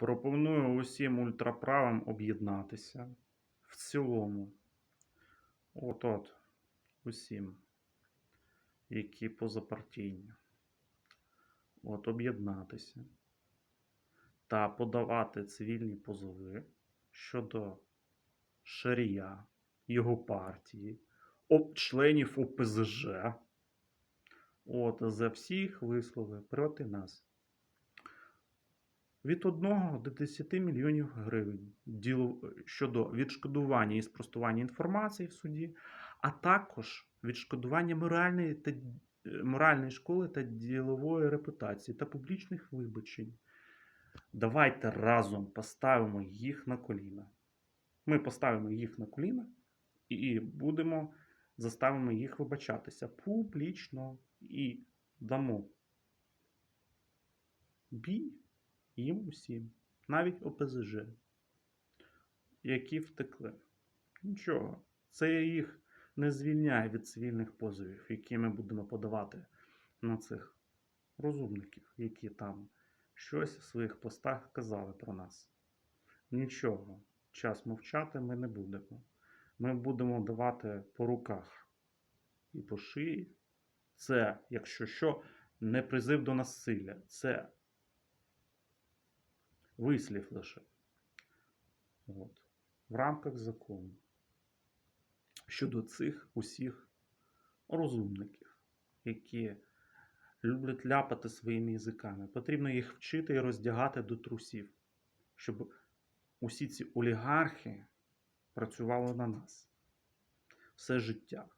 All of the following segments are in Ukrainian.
Пропоную усім ультраправим об'єднатися в цілому. От-от, усім, які позапартійні. От об'єднатися та подавати цивільні позови щодо Шарія, його партії, об- членів ОПЗЖ. От, за всіх вислови проти нас. Від 1 до 10 мільйонів гривень діло щодо відшкодування і спростування інформації в суді, а також відшкодування моральної та е, моральної школи та ділової репутації та публічних вибачень. Давайте разом поставимо їх на коліна. Ми поставимо їх на коліна і будемо заставимо їх вибачатися публічно і дамо бій їм усім, навіть ОПЗЖ, які втекли. Нічого, це їх не звільняє від цивільних позовів, які ми будемо подавати на цих розумників, які там щось в своїх постах казали про нас. Нічого, час мовчати ми не будемо. Ми будемо давати по руках і по шиї. Це, якщо що, не призив до насилля. Це вислів лише. От. В рамках закону. Щодо цих усіх розумників, які люблять ляпати своїми язиками. Потрібно їх вчити і роздягати до трусів, щоб усі ці олігархи працювали на нас все життя.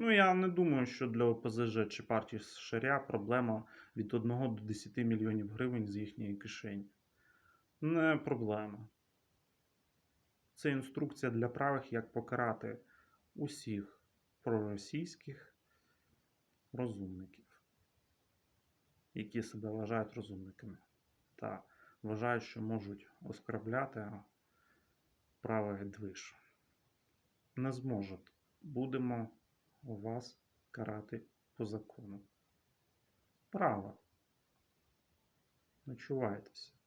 Ну, я не думаю, що для ОПЗЖ чи партії Шаря проблема від 1 до 10 мільйонів гривень з їхньої кишені. Не проблема. Це інструкція для правих, як покарати усіх проросійських розумників, які себе вважають розумниками та вважають, що можуть оскорбляти правий движ. Не зможете. Будемо вас карати по закону. Право. Начувайтеся.